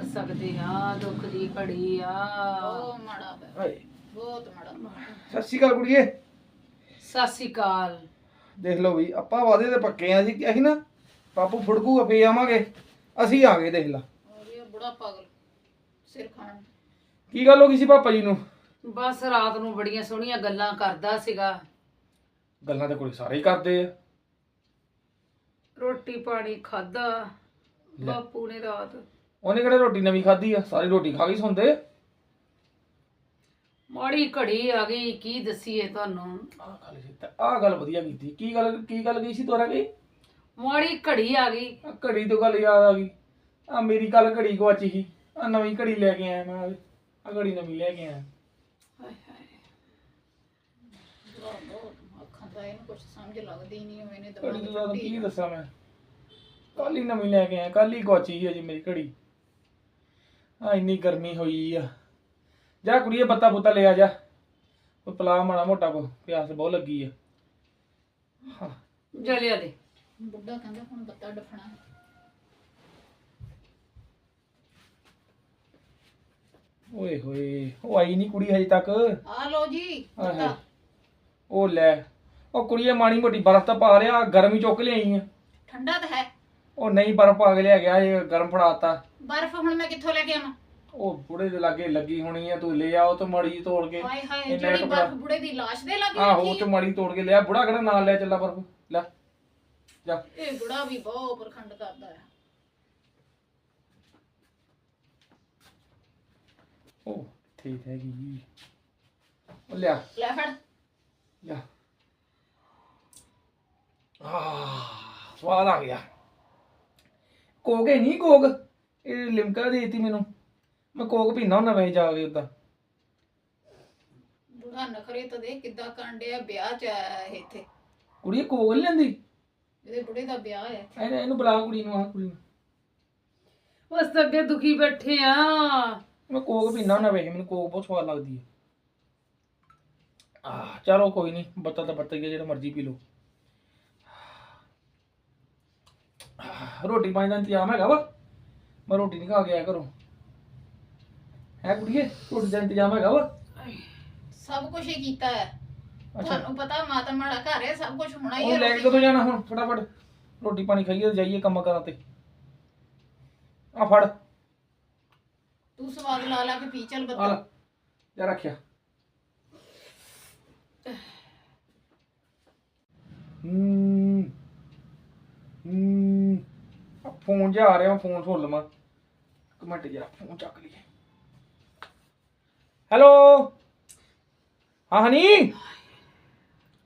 ਕਰ ਸਕਦੇ ਆ ਦੁੱਖ ਦੀ ਘੜੀ ਆ। ਬਹੁਤ ਮਾੜਾ ਹਾਏ। ਬਹੁਤ ਮਾੜਾ। ਸਤਿ ਸ਼੍ਰੀ ਅਕਾਲ ਕੁੜੀਏ। ਸਤਿ ਸ੍ਰੀ ਅਕਾਲ। ਦੇਖ ਲਓ ਵੀ ਆਪਾਂ ਵਾਦੇ ਤੇ ਪੱਕੇ ਆ ਜੀ। ਕਿ ਅਸੀਂ ਨਾ ਪਾਪੂ ਫੁੜਕੂ ਫੇ ਆਵਾਂਗੇ। ਅਸੀਂ ਆ ਗਏ ਦੇਖ ਲਾ। ਔਰ ਇਹ ਬੁੜਾ ਪਾਗਲ। ਸਿਰ ਖਾਣ। ਕੀ ਗੱਲ ਹੋ ਗਈ ਸੀ ਪਾਪਾ ਜੀ ਨੂੰ? ਬਸ ਰਾਤ ਨੂੰ ਬੜੀਆਂ ਸੋਹਣੀਆਂ ਗੱਲਾਂ ਕਰਦਾ ਸੀਗਾ। ਗੱਲਾਂ ਤੇ ਕੋਈ ਸਾਰੇ ਹੀ ਕਰਦੇ ਆ। ਰੋਟੀ ਪਾਣੀ ਖਾਦਾ ਬਾਪੂ ਨੇ ਰਾਤ ਉਹਨੇ ਕਿਹੜੇ ਰੋਟੀ ਨਵੀਂ ਖਾਧੀ ਆ? ਸਾਰੀ ਰੋਟੀ ਖਾ ਹੀ ਸੌਂਦੇ ਮਾੜੀ ਘੜੀ ਆ ਗਈ ਕੀ ਦਸੀਏ ਤੁਹਾਨੂੰ? ਆਹ ਗੱਲ ਸੀ ਆਹ ਗੱਲ ਵਧੀਆ ਕੀਤੀ। ਕੀ ਗੱਲ ਕੀ ਗੱਲ ਗਈ ਸੀ ਤੋਰਾ ਗਈ ਮਾੜੀ ਘੜੀ ਆ ਗਈ। ਆਹ ਘੜੀ ਤੋਂ ਗੱਲ ਯਾਦ ਆ ਗਈ। ਆ ਮੇਰੀ ਕੱਲ ਘੜੀ ਗਵਾਚੀ ਸੀ। ਆ ਨਵੀਂ ਘੜੀ ਲੈ ਕੇ ਆਇਆ ਮੈਂ ਆ ਘੜੀ ਨਵੀਂ ਲੈ ਕੇ ਆਇਆ। ਹਾਏ ਹਾਏ। ਅੱਖਾਂ ਦਾ ਇਹਨੂੰ ਕੁਝ ਸਮਝ ਲੱਗਦੀ ਨਹੀਂ ਮੈਨੇ ਘੜੀ ਤੋਂ ਕੀ ਦੱਸਾਂ ਮੈਂ? ਕੱਲ ਹੀ ਨਵੀਂ ਲੈ ਕੇ ਆਇਆ ਕੱਲ ਹੀ ਗਵਾਚੀ ਸੀ ਅਜੇ ਮੇਰੀ ਘੜੀ। ਆ ਇੰਨੀ ਗਰਮੀ ਹੋਈ ਆ। ਜਾ ਕੁੜੀਏ ਬੱਤਾ ਬੁੱਤਾ ਲੈ ਆ ਜਾ। ਉਹ ਪਲਾ ਮਾੜਾ ਮੋਟਾ ਕੋ ਪਿਆਸ ਬਹੁਤ ਲੱਗੀ ਆ। ਹਾਂ। ਜਲਿਆ ਦੇ। ਬੁੱਢਾ ਕਹਿੰਦਾ ਹੁਣ ਬੱਤਾ ਡਫਣਾ। ਓਏ ਹੋਏ ਉਹ ਆਈ ਨਹੀਂ ਕੁੜੀ ਹਜੇ ਤੱਕ। ਆ ਲੋ ਜੀ। ਬੱਤਾ ਉਹ ਲੈ ਉਹ ਕੁੜੀਏ ਮਾੜੀ ਮੋਟੀ ਬਰਫ਼ ਤਾਂ ਪਾ ਲਿਆ ਗਰਮੀ ਚੁੱਕ ਲਿਆਈ ਆ। ਠੰਡਾ ਤਾਂ ਹੈ। ਉਹ ਨਹੀਂ ਬਰਫ਼ ਕੇ ਲਿਆ ਗਿਆ ਇਹ ਗਰਮ ਫੜਾਤਾ ਬਰਫ਼ ਹੁਣ ਮੈਂ ਕਿੱਥੋਂ ਲੈ ਕੇ ਆਵਾਂ? ਉਹ ਬੁੜੇ ਦੇ ਲਾਗੇ ਲੱਗੀ ਹੋਣੀ ਆ ਤੂੰ ਲੈ ਆਓ ਤੇ ਮਾੜੀ ਜਿਹੀ ਤੋੜ ਕੇ। ਹਾਏ ਹਾਏ ਇੰਨਾ ਜਿਹੜੀ। ਬਰਫ਼ ਬੁੜੇ ਦੀ ਲਾਸ਼ ਦੇ ਲੱਗ ਆਹੋ ਰੱਖੀ ਤੇ ਮਾੜੀ ਤੋੜ ਕੇ ਲਿਆ। ਬੁੜਾ ਕਿਹੜਾ ਨਾਲ ਲੈ ਚੱਲਾ ਬਰਫ਼? ਲੈ ਜਾ। ਇਹ ਬੁੜਾ ਵੀ ਬਹੁਤ ਪਰਖੰਡ ਕਰਦਾ ਹੈ ਉਹ ਠੀਕ ਹੈਗੀ ਜੀ। ਉਹ ਲਿਆ। ਲੈ ਫੜ। ਲਿਆ। ਆਹ ਸਵਾਦ ਆ ਗਿਆ। ਕੋਕੇ ਨਹੀਂ ਕੋਕ? ਇਹ ਲਿਮਕਾ ਦੇ ਦਿੱਤੀ ਮੈਨੂੰ। ਮੈਂ ਕੋਕ ਪੀਣਾ ਹੁੰਦਾ ਵੇ ਜਾ ਕੇ ਉਦਾਂ। ਬੁੜਾ ਨਖਰੇ ਤਾਂ ਦੇਖ ਕਿੱਦਾਂ ਕਾਂਡਿਆ ਵਿਆਹ ਚ ਆਇਆ ਇਹ ਇੱਥੇ। ਕੁੜੀ ਕੋਕ ਨੀ ਲੈਂਦੀ? ਇਹਦੇ ਬੁੜੇ ਦਾ ਵਿਆਹ ਹੈ ਇਹਨੇ ਇਹਨੂੰ ਬੁਲਾ ਕੁੜੀ ਨੂੰ ਆ ਕੁੜੀ ਨੂੰ। ਬਸ ਤਾਂ ਅੱਗੇ ਦੁਖੀ ਬੈਠੇ ਆ। ਮੈਂ ਕੋਕ ਪੀਣਾ ਹੁੰਦਾ ਵੇ ਮੈਨੂੰ ਕੋਕ ਬਹੁਤ ਸਵਾਦ ਲੱਗਦੀ ਹੈ। ਆ ਚਲੋ ਕੋਈ ਨਹੀਂ ਬੱਤਾ ਤਾਂ ਬੱਤਾ ਹੀ ਹੈ ਜਿਹੜਾ ਮਰਜ਼ੀ ਪੀ ਲਓ ਆਹ, ਰੋਟੀ ਪਾਣੀ ਦਾ ਇੰਤਜ਼ਾਮ ਹੈਗਾ ਵਾ। ਮੈਂ ਰੋਟੀ ਨਹੀਂ ਖਾ ਕੇ ਆਇਆ ਘਰੋਂ। ਹੈ ਕੁੜੀਏ ਰੋਟੀ ਦਾ ਇੰਤਜ਼ਾਮ ਹੈਗਾ ਵਾ? ਸਭ ਕੁਝ ਹੀ ਕੀਤਾ ਹੈ। ਅੱਛਾ। ਤੁਹਾਨੂੰ ਪਤਾ ਮਾਤਾ ਮਾੜਾ ਘਰ ਹੈ ਸਭ ਕੁਝ ਹੋਣਾ ਹੀ ਉਹ ਹੈ ਲੈ ਕੇ ਕਦੋਂ ਜਾਣਾ ਹੁਣ? ਫਟਾਫਟ। ਰੋਟੀ ਪਾਣੀ ਖਾਈਏ ਤੇ ਜਾਈਏ ਕੰਮ ਕਰਾਂ ਤੇ। ਆ ਫੜ। ਤੂੰ ਸਵਾਦ ਲਾ ਲਾ ਕੇ ਪੀ ਚੱਲ ਆ ਬੱਤਾ ਜਾ ਰੱਖਿਆ। ਹੂੰ। ਹੂੰ। ਫੋਨ ਜਾ ਆ ਰਿਹਾ ਫੋਨ ਸੁਣ ਲਵਾਂ ਇੱਕ ਮਿੰਟ ਜਰਾ ਫੋਨ ਚੱਕ ਲਈਏ। ਹੈਲੋ? ਹਾਂ ਹਨੀ?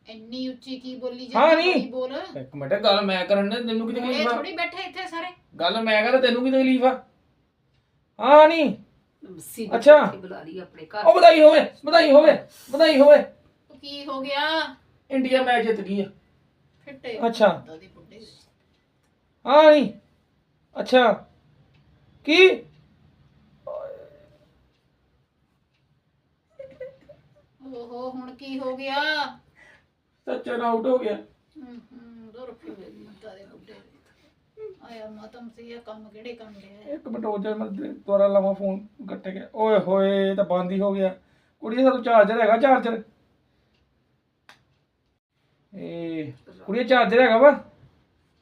ਇੰਨੀ ਉੱਚੀ ਕੀ ਬੋਲੀ ਹਾਂ, ਜਾਂਦੀ ਨਹੀਂ। ਕੀ ਬੋਲ। ਇੱਕ ਮਿੰਟ ਗੱਲ ਮੈਂ ਕਰਨ ਦੇ ਤੈਨੂੰ ਕਿਤੇ ਇਹ ਤਕਲੀਫ ਆ? ਥੋੜੀ ਬੈਠੇ ਇੱਥੇ ਸਾਰੇ। ਗੱਲ ਮੈਂ ਕਰਾਂ ਤੈਨੂੰ ਕੀ ਤਕਲੀਫ ਆ? ਹਾਂ ਨਹੀਂ ਮੱਸੀ ਅੱਛਾ। ਬੁਲਾ ਲਈ ਆਪਣੇ ਘਰ। ਉਹ ਵਧਾਈ ਹੋਵੇ ਵਧਾਈ ਹੋਵੇ ਵਧਾਈ ਹੋਵੇ। ਤੂੰ ਕੀ ਹੋ ਗਿਆ? ਇੰਡੀਆ ਮੈਚ ਜਿੱਤ ਗਈ ਆ। ਫਿੱਟੇ ਅੱਛਾ। ਬੁੱਢੇ। ਹਾਂ ਨਹੀਂ ਅੱਛਾ। ਕੀ? ਓਹੋ ਹੁਣ ਕੀ ਹੋ ਗਿਆ? ਸੱਚਾ ਨਾ ਆਊਟ ਹੋ ਗਿਆ। ਹੂੰ ਹੂੰ ਦੁਰ ਫਿਰੇ ਦਾਦਾ ਦੇ ਬੁੱਢੇ ਆਇਆ ਮਾਤਮ ਸੀ ਇਹ ਕੰਮ ਕਿਹੜੇ ਕੰਮ ਦੇ ਇੱਕ ਮਿੰਟ ਹੋ ਜਾ ਮੈਂ ਦੁਆਰਾ ਲਾਵਾਂ ਫੋਨ ਕੱਟੇ ਗਿਆ ਓਏ ਹੋਏ ਇਹ ਤਾਂ ਬੰਦ ਹੀ ਹੋ ਗਿਆ। ਕੁੜੀ ਦਾ ਚਾਰਜਰ ਹੈਗਾ ਚਾਰਜਰ ਕੁੜੀ ਚਾਰਜਰ ਹੈਗਾ ਵਾ?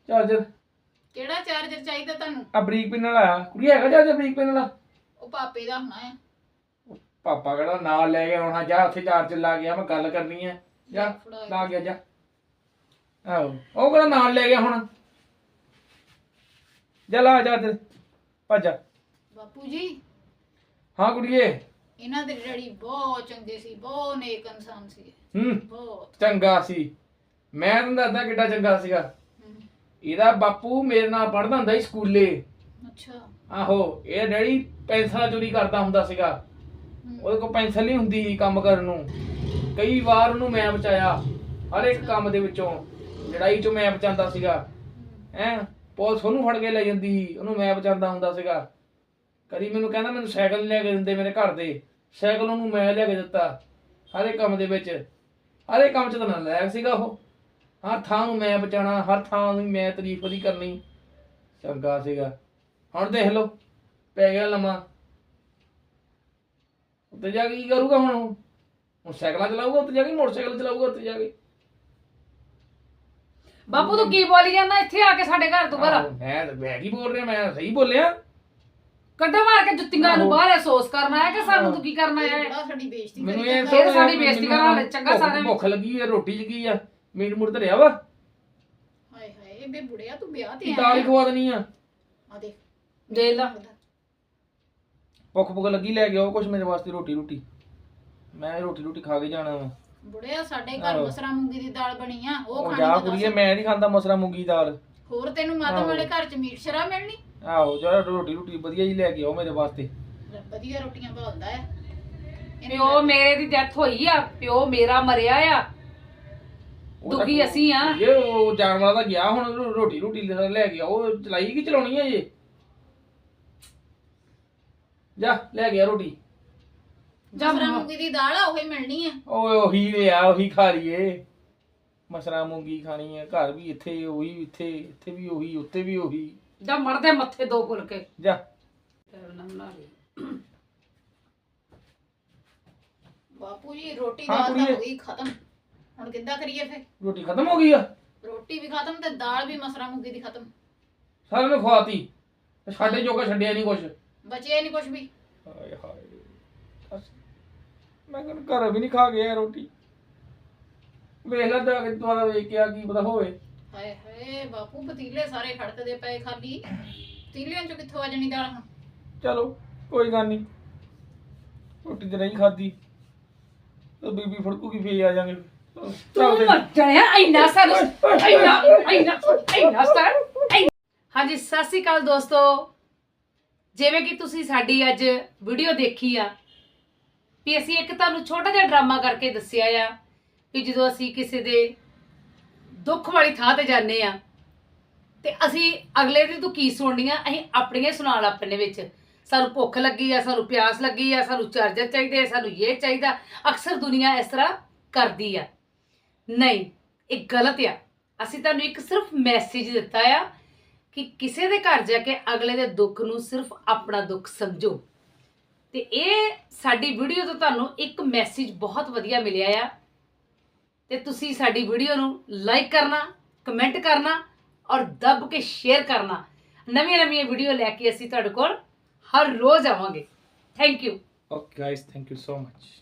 ਚਾਰਜਰ ਕਿਹੜਾ ਚਾਰਜਰ ਚਾਹੀਦਾ ਤੁਹਾਨੂੰ? ਆ ਬਰੀਕ ਪਿਨ ਵਾਲਾ ਆ। ਕੁੜੀ ਹੈਗਾ ਚਾਰਜਰ ਬਰੀਕ ਪਿਨ ਵਾਲਾ? ਉਹ ਪਾਪੇ ਦਾ ਹੋਣਾ ਹੈ ਪਾਪਾ ਕਹਿੰਦਾ ਨਾਲ ਲੈ ਕੇ ਆਉਣਾ ਜਾ ਉੱਥੇ ਚਾਰਜਰ ਲਾ ਗਿਆ ਮੈਂ ਗੱਲ ਕਰਨੀ ਆ। ਜਾ ਫੜਾ ਲਾ ਗਿਆ ਜਾ। ਆਹੋ ਉਹ ਕਹਿੰਦਾ ਨਾਲ ਲੈ ਗਿਆ ਹੁਣ? ਜਾ ਲਾ ਚਾਰਜਰ ਭੱਜ ਜਾ। ਬਾਪੂ ਜੀ ਹਾਂ ਕੁੜੀਏ। ਇਹਨਾਂ ਦੇ ਡੈਡੀ ਬਹੁਤ ਚੰਗੇ ਸੀ ਬਹੁਤ ਨੇਕ ਇਨਸਾਨ ਸੀ। ਹੂੰ ਬਹੁਤ। ਚੰਗਾ ਸੀ। ਮੈਂ ਤੁਹਾਨੂੰ ਦੱਸਦਾ ਕਿੱਡਾ ਚੰਗਾ ਸੀਗਾ। ਇਹਦਾ ਬਾਪੂ ਮੇਰੇ ਨਾਲ ਪੜਦਾ ਹੁੰਦਾ ਸੀ ਸਕੂਲੇ। ਅੱਛਾ। ਆਹੋ ਇਹ ਡੈਡੀ ਪੈਨਸਲ ਚੋਰੀ ਕਰਦਾ ਹੁੰਦਾ ਸੀਗਾ। ਉਹਦੇ ਕੋਲ ਪੈਨਸਲ ਨਹੀਂ ਹੁੰਦੀ ਸੀ ਕੰਮ ਕਰਨ ਨੂੰ। ਕਈ ਵਾਰ ਉਹਨੂੰ ਮੈਂ ਬਚਾਇਆ ਹਰ ਇੱਕ ਕੰਮ ਦੇ ਵਿੱਚੋਂ। ਲੜਾਈ ਚੋਂ ਮੈਂ ਬਚਾਉਂਦਾ ਸੀਗਾ। ਹੈਂ। ਪੁਲਿਸ ਉਹਨੂੰ ਫੜ ਕੇ ਲੈ ਜਾਂਦੀ ਸੀ ਉਹਨੂੰ ਮੈਂ ਬਚਾਉਂਦਾ ਹੁੰਦਾ ਸੀਗਾ। ਕਦੀ ਮੈਨੂੰ ਕਹਿੰਦਾ ਮੈਨੂੰ ਸਾਈਕਲ ਲੈ ਕੇ ਦਿੰਦੇ ਮੇਰੇ ਘਰ ਦੇ। ਸਾਈਕਲ ਉਹਨੂੰ ਮੈਂ ਲੈ ਕੇ ਦਿੱਤਾ ਹਰ ਇੱਕ ਕੰਮ ਦੇ ਵਿੱਚ। ਹਰ ਇੱਕ ਕੰਮ 'ਚ ਤਾਂ ਨਾ ਲਾਇਕ ਸੀਗਾ ਉਹ। ਹਰ ਥਾਂ ਨੂੰ ਮੈਂ ਬਚਾਉਣਾ ਹਰ ਥਾਂ ਨੂੰ ਮੈਂ ਤਾਰੀਫ ਉਹਦੀ ਕਰਨੀ। ਚੰਗਾ ਸੀਗਾ। ਹੁਣ ਦੇਖ ਲਓ ਪੈ ਗਿਆ ਲੰਮਾ। ਉੱਤੇ ਜਾ ਕੇ ਕੀ ਕਰੂਗਾ ਹੁਣ ਉਹ? ਹੁਣ ਸਾਈਕਲਾਂ ਚਲਾਊਗਾ ਉੱਤੇ ਜਾ ਕੇ ਮੋਟਰਸਾਈਕਲ ਚਲਾਊਗਾ ਉੱਤੇ ਜਾ ਕੇ। ਬਾਪੂ ਤੂੰ ਕੀ ਬੋਲੀ ਜਾਂਦਾ? ਇੱਥੇ ਆ ਕੇ ਸਾਡੇ ਘਰ ਤੋਂ ਘਰ ਆਹੋ, ਮੈਂ ਤਾਂ ਮੈਂ ਕੀ ਬੋਲ ਰਿਹਾ? ਮੈਂ ਸਹੀ ਬੋਲਿਆ। ਕੱਢੋ ਮਾਰ ਕੇ ਜੁੱਤੀਆਂ ਨੂੰ। ਬਾਹਰ ਅਫਸੋਸ ਕਰਨਾ ਹੈ ਕਿ ਸਾਨੂੰ ਤੂੰ ਕੀ ਕਰਨਾ ਹੈ ਬੜਾ ਸਾਡੀ ਬੇਇੱਜ਼ਤੀ ਮੈਨੂੰ ਕਰੀ ਇਹ ਜਾਂਦਾ। ਸਾਡੀ ਬੇਇੱਜ਼ਤੀ ਵਾਲੇ, ਚੰਗਾ ਭੁੱਖ- ਸਾਰਿਆਂ ਨੂੰ। ਭੁੱਖ ਲੱਗੀ ਹੈ ਰੋਟੀ ਚ ਕੀ ਆ। ਮੀਟ ਮੁਰਤ ਰਿਆ ਵਾ? ਹਾਏ ਹਾਏ ਬੇ ਬੁੜਿਆ ਤੂੰ ਵਿਆਹ ਤੇ ਕੀ ਦਾਲ ਹੀ ਆਇਆ ਖਵਾ ਦੇਣੀ ਆ? ਆ ਦੇਖ। ਦੇ ਲਾ। ਭੁੱਖ ਭੁੱਖ ਲੱਗੀ ਲੈ ਕੇ ਆਓ ਕੁਛ ਮੇਰੇ ਵਾਸਤੇ ਰੋਟੀ ਰੋਟੀ। ਮੈਂ ਰੋਟੀ ਰੋਟੀ ਖਾ ਕੇ ਜਾਣਾ ਵਾ। ਬੁੜਿਆ ਸਾਡੇ ਘਰ ਆਹੋ। ਮਸਰਾ ਮੂੰਗੀ ਦੀ ਦਾਲ ਬਣੀ ਆ ਉਹ ਉਹ ਖਾਣੀ ਜਾ ਕੁੜੀਏ ਦੱਸ। ਮੈਂ ਨਹੀਂ ਖਾਂਦਾ ਮਸਰਾ ਮੂੰਗੀ ਦਾਲ। ਹੋਰ ਤੈਨੂੰ ਮਾਤਾ ਆਹੋ। ਵਾਲੇ ਘਰ ਚ ਮੀਟ ਸ਼ਰਾ ਮਿਲਣੀ? ਆਹੋ ਜਰਾ ਰੋਟੀ ਰੋਟੀ ਵਧੀਆ ਜੀ ਲੈ ਕੇ ਆਓ ਮੇਰੇ ਵਾਸਤੇ। ਵਧੀਆ ਰੋਟੀਆਂ ਭਾਲਦਾ ਆ। ਇਹਨੇ ਪਿਓ ਮੇਰੇ ਦੀ ਡੈਥ ਹੋਈ ਆ ਪਿਓ ਮੇਰਾ ਮਰਿਆ ਆ। ਦੁਖੀ ਅਸੀਂ ਆ। ਇਹ ਉਹ ਜਾਨਵਰਾਂ ਦਾ ਗਿਆ ਹੁਣ ਰੋ- ਰੋਟੀ ਰੋਟੀ ਲੈ ਕੇ ਆਓ ਚਲਾਈ ਕਿ ਚਲਾਉਣੀ ਹੈ ਜੇ? ਜਾ ਲੈ ਗਿਆ ਰੋਟੀ। ਮਸਰਾ ਮੂੰਗੀ ਦੀ ਦਾਲ ਆ ਉਹੀ ਮਿਲਣੀ ਆ। ਓਏ ਉਹੀ ਲਿਆ ਉਹੀ ਖਾ ਲਈਏ। ਮਸਰਾ ਮੂੰਗੀ ਖਾਣੀ ਹੈ ਘਰ ਵੀ ਇੱਥੇ ਉਹੀ ਇੱਥੇ ਇੱਥੇ ਵੀ ਉਹੀ ਉੱਤੇ ਵੀ ਉਹੀ। ਜਾਂ ਮਰਦੇ ਮੱਥੇ ਦੋ ਫੁਲਕੇ। ਜਾ। ਬਾਪੂ ਜੀ ਰੋਟੀ ਹਾਂ, ਦਾਲ ਤਾਂ ਕੁੜੀਏ। ਹੋ ਗਈ ਖਤਮ ਹੁਣ ਕਿੱਦਾਂ ਕਰੀਏ ਫੇ ਰੋਟੀ ਖਤਮ ਹੋ ਗਈ ਆ? ਰੋਟੀ ਵੀ ਖਤਮ ਤੇ ਦਾਲ ਵੀ ਮਸਰਾ ਮੂੰਗੀ ਦੀ ਖਤਮ। ਸਾਰਿਆਂ ਨੂੰ ਖਵਾਤੀ। ਸਾਡੇ ਜੋਗਾ ਛੱਡਿਆ ਨਹੀਂ ਕੁਛ। ਬਚਿਆ ਨਹੀਂ ਕੁਝ ਵੀ। ਹਾਏ ਹਾਏ। ਦੱਸ। ਮੈਂ ਕਹਿੰਦਾ ਘਰ ਵੀ ਨਹੀਂ ਖਾ ਗਿਆ ਰੋਟੀ। ਵੇਖ ਲੈ ਜਾ ਕੇ ਦੁਆਰਾ ਵੇਖ ਕੇ ਆ ਕੀ ਪਤਾ ਹੋਵੇ। ਹਾਏ ਹਾਏ ਬਾਪੂ ਪਤੀਲੇ ਸਾਰੇ ਖੜਕਦੇ ਪਏ ਖਾਲੀ। ਪਤੀਲਿਆਂ ਚੋਂ ਕਿੱਥੋਂ ਆ ਜਾਣੀ ਦਾਲ? ਹੁਣ ਚਲੋ ਕੋਈ ਗੱਲ ਨਹੀਂ ਰੋਟੀ ਤੇ ਨਹੀਂ ਖਾਦੀ ਤੇ ਬੀਬੀ ਫੜਕੂਗੀ ਫੇਰ ਆ ਜਾਾਂਗੇ ਤੂੰ ਇੰਨਾ ਸਰ ਇੰਨਾ ਇੰਨਾ ਇੰਨਾ ਸਰ ਹਾਂਜੀ ਸਤਿ ਸ਼੍ਰੀ ਅਕਾਲ ਦੋਸਤੋ। ਜਿਵੇਂ ਕਿ ਤੁਸੀਂ ਸਾਡੀ ਅੱਜ ਵੀਡੀਓ ਦੇਖੀ ਆ ਵੀ ਅਸੀਂ ਇੱਕ ਤੁਹਾਨੂੰ ਛੋਟਾ ਜਿਹਾ ਡਰਾਮਾ ਕਰਕੇ ਦੱਸਿਆ ਆ ਵੀ ਜਦੋਂ ਅਸੀਂ ਕਿਸੇ ਦੇ ਦੁੱਖ ਵਾਲੀ ਥਾਂ ਤੇ ਜਾਂਦੇ ਆ ਤੇ ਅਸੀਂ ਅਗਲੇ ਦੀ ਤੋਂ ਕੀ ਸੁਣਨੀ ਆ? ਅਸੀਂ ਆਪਣੀਆਂ ਹੀ ਸੁਣਾ ਆਪਣੇ ਵਿੱਚ। ਸਾਨੂੰ ਭੁੱਖ ਲੱਗੀ ਆ ਸਾਨੂੰ ਪਿਆਸ ਲੱਗੀ ਆ ਸਾਨੂੰ ਚਾਰਜਰ ਚਾਹੀਦੇ ਆ ਸਾਨੂੰ ਇਹ ਚਾਹੀਦਾ। ਅਕਸਰ ਦੁਨੀਆ ਇਸ ਤਰ੍ਹਾਂ ਕਰਦੀ ਆ। ਨਹੀਂ, ਇਹ ਗਲਤ ਆ। ਅਸੀਂ ਤੁਹਾਨੂੰ ਇੱਕ ਸਿਰਫ ਮੈਸੇਜ ਦਿੱਤਾ ਆ ਕਿ ਕਿਸੇ ਦੇ ਘਰ ਜਾ ਕੇ ਅਗਲੇ ਦੇ ਦੁੱਖ ਨੂੰ ਸਿਰਫ ਆਪਣਾ ਦੁੱਖ ਸਮਝੋ। ਤੇ ਇਹ ਸਾਡੀ ਵੀਡੀਓ ਤੋਂ ਤੁਹਾਨੂੰ ਇੱਕ ਮੈਸੇਜ ਬਹੁਤ ਵਧੀਆ ਮਿਲਿਆ ਆ। ਤੇ ਤੁਸੀਂ ਸਾਡੀ ਵੀਡੀਓ ਨੂੰ ਲਾਈਕ ਕਰਨਾ ਕਮੈਂਟ ਕਰਨਾ ਔਰ ਦੱਬ ਕੇ ਸ਼ੇਅਰ ਕਰਨਾ। ਨਵੀਆਂ ਨਵੀਆਂ ਵੀਡੀਓ ਲੈ ਕੇ ਅਸੀਂ ਤੁਹਾਡੇ ਕੋਲ ਹਰ ਰੋਜ਼ ਆਵਾਂਗੇ। Thank you okay guys thank you so much